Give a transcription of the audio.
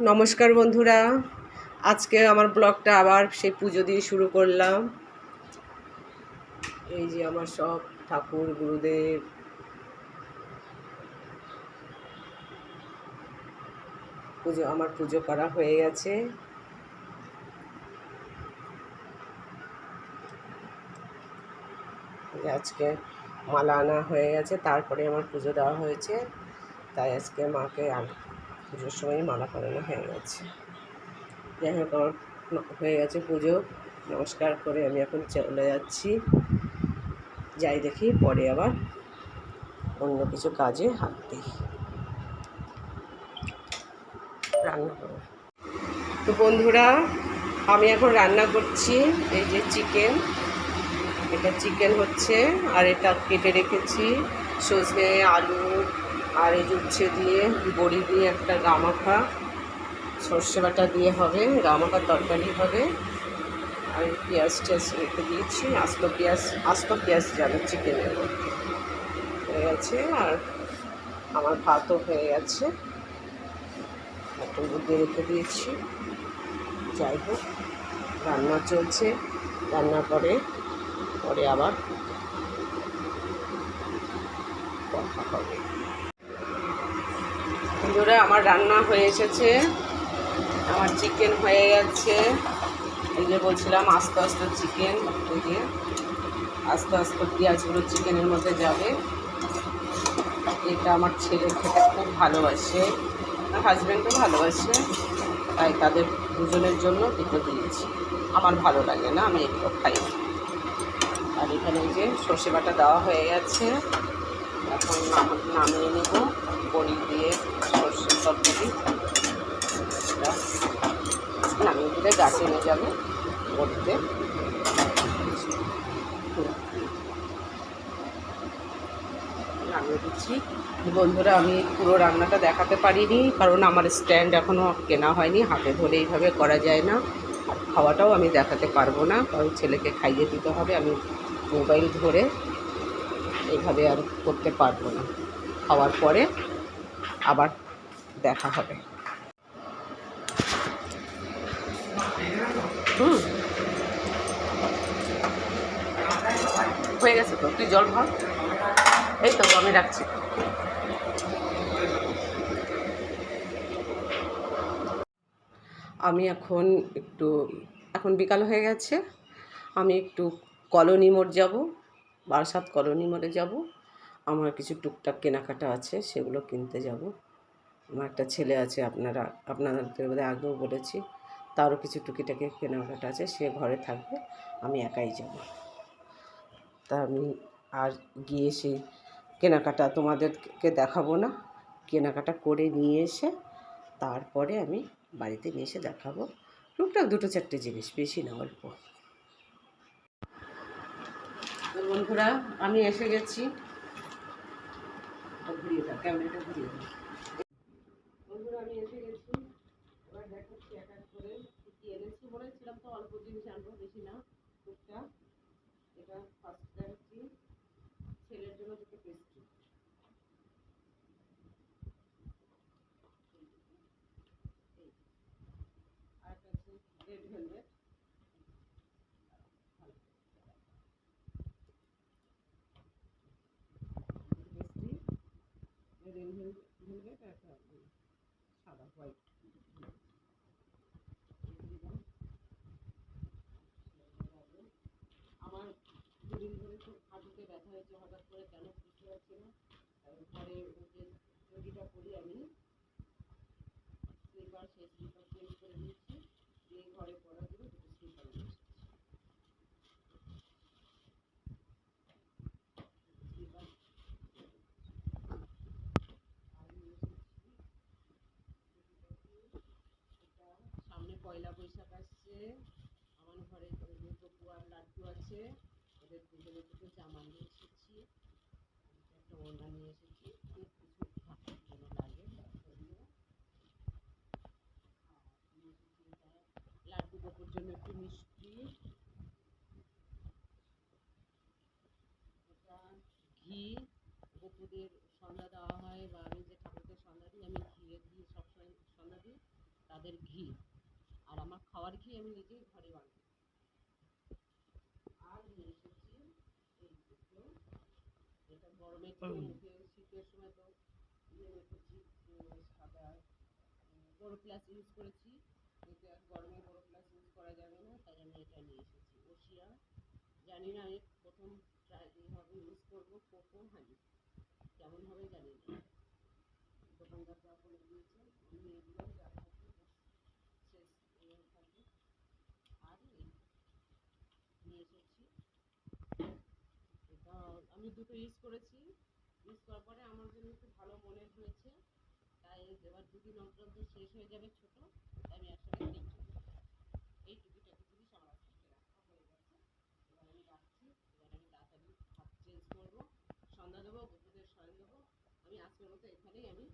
নমস্কার বন্ধুরা। আজকে আমার ব্লগটা আবার সেই পুজো দিয়ে শুরু করলাম। এই যে আমার সব ঠাকুর, গুরুদেব। পুজো, আমার পুজো করা হয়ে গেছে। আজকে মালা আনা হয়ে গেছে, তারপরে আমার পুজো দেওয়া হয়েছে। তাই আজকে মাকে আনা পুজোর সময় মালা পরানো হয়ে গেছে। যাই হোক, আমার হয়ে গেছে পুজো। নমস্কার করে আমি এখন চলে যাচ্ছি। যাই দেখি, পরে আবার অন্য কিছু কাজে হাত দিই। রান্না তো বন্ধুরা, আমি এখন রান্না করছি এই যে চিকেন। এটা চিকেন হচ্ছে, আর এটা কেটে রেখেছি। সজনে, আলু আর এই উচ্ছে দিয়ে, বড়ি দিয়ে একটা গামাখা, সর্ষে বাটা দিয়ে হবে, গামাখার তরকারি হবে। আর পেঁয়াজ টেয়াজ রেখে দিয়েছি, আস্ত পেঁয়াজ আস্ত পেঁয়াজ যাবে চিকেনের হয়ে গেছে, আর আমার ভাতও হয়ে গেছে। একটা দিয়ে রেখে দিয়েছি। যাই হোক, রান্না চলছে। রান্না করে, পরে আবার কথা হবে। বন্ধুরা আমার রান্না হয়ে এসেছে। আমার চিকেন হয়ে গেছে। এই যে বলছিলাম আস্তে আস্তে চিকেন দিয়ে আস্তে আস্তে পেঁয়াজগুলো চিকেনের মধ্যে যাবে। এটা আমার ছেলে খেতে খুব ভালোবাসে। আমার হাজব্যান্ডও ভালোবাসে। তাই তাদের দুজনের জন্য এটা দিয়েছি। আমার ভালো লাগে না, আমি এগুলো খাই। আর এখানে যে সর্ষে বাটা দেওয়া হয়ে গেছে। এখন নামিয়ে নেব। বড়ি দিয়ে তরকারি এটা নামিয়ে দিলে গাছে নিয়ে যাবে করতে নামিয়ে দিচ্ছি বন্ধুরা, আমি পুরো রান্নাটা দেখাতে পারিনি, কারণ আমার স্ট্যান্ড এখনও কেনা হয়নি, হাতে ধরে এইভাবে করা যায় না। আর খাওয়াটাও আমি দেখাতে পারব না, কারণ ছেলেকে খাইয়ে দিতে হবে, আমি মোবাইল ধরে এইভাবে আর করতে পারব না। খাওয়ার পরে আবার দেখা হবে। হুম। হয়ে গেছে তো, তুই জল ভর। এই তো, আমি রাখছি। আমি এখন একটু, এখন বিকাল হয়ে গেছে। আমি একটু কলোনি মোড় যাব, বারাসাত কলোনি মোড়ে যাব। আমার কিছু টুকটাক কেনাকাটা আছে, সেগুলো কিনতে যাব। আমার একটা ছেলে আছে, আপনারা, আপনাদের বোধহয় আগেও বলেছি, তারও কিছু টুকিটাকি কেনাকাটা আছে, সে ঘরে থাকবে, আমি একাই যাব। তা আমি আর গিয়ে সেই কেনাকাটা তোমাদেরকে দেখাবো না, কেনাকাটা করে নিয়ে এসে তারপরে আমি বাড়িতে নিয়ে এসে দেখাবো। টুকটাক দুটো চারটে জিনিস, বেশি না, অল্প। বন্ধুরা, আমি এসে গেছি। ঘুরিয়ে দাও, ক্যামেরাটা ঘুরিয়ে দাও। আমি এসে গেছি। এবার দেখাচ্ছি এক এক করে কী এনেছি। বলেছিলাম তো অল্প জিনিস আনব, বেশি না টুকটা এটা ফার্স্ট দেখাচ্ছি। ছেলের জন্য দুটো পেস্ট্রি আর একটা red velvet pastry red velvet আর একটা সাদা হোয়াইট আমার দুদিন ধরে খুব হাঁটুতে ব্যথা হয়েছে হঠাৎ করে কেন বুঝতে পারছি না তারপরে যে রুগীটা করি আমি স্লিপার সেই স্লিপার চেঞ্জ করে দিয়েছি দিয়ে ঘরে পড়ার জন্য দুটো স্লিপার নিয়ে এসেছি স্লিপার আর নিয়ে এসেছি এটা সামনে পয়লা বৈশাখ আসছে। আমার ঘরে দুটো পুয়ার লাড্ডু আছে। ওদের দুজনের দুটো জামা নিয়ে এসেছি। একটা ওড়না নিয়ে এসেছি। অনেক কিছু জন্য লাগে। আর লাড্ডু গোপুর জন্য একটু মিষ্টি। ঘি, গোপুদের সন্ধ্যা দেওয়া হয়, বা আমি যে ঠাকুরকে সন্ধ্যা দিই, আমি ঘিয়ে দিয়ে সবসময় সন্ধ্যা দিই, তাদের ঘি। আর আমার খাওয়ার ঘি আমি নিজেই ঘরে বানাই। আর নিয়ে এসেছি এই দুটো এটা মুখে শীতের সময় তো ইয়ে রেখেছি সাদা বড় প্লাস ইউজ করেছি। আর গরমে বড় প্লাস ইউজ করা যাবে না তাই আমি এটা নিয়ে এসেছি। ওশিয়া জানি না আমি প্রথম ট্রাই ইউজ করব কোকো হানি কেমন হবে জানি না দোকানদাররা বলে দিয়েছে আমি এগুলো যা থাকবে শেষ এরকম থাকবে আর এই নিয়ে এসেছি এটা আমি দুটো ইউজ করেছি। ইউজ করার পরে আমার জন্য একটু ভালো মনে হয়েছে। তাই এবার দুদিন অন্তর অন্তর শেষ হয়ে যাবে ছোট। তাই আমি একসাথে এই টুকিটাকি জিনিস আমার আজকে রাখা হয়ে গেছে। এবার আমি রাখছি। এবার আমি তাড়াতাড়ি হাত চেঞ্জ করব। সন্ধ্যা দেবো বন্ধুদের সন্ধ্যা দেবো। আমি আজকের মতো এখানেই আমি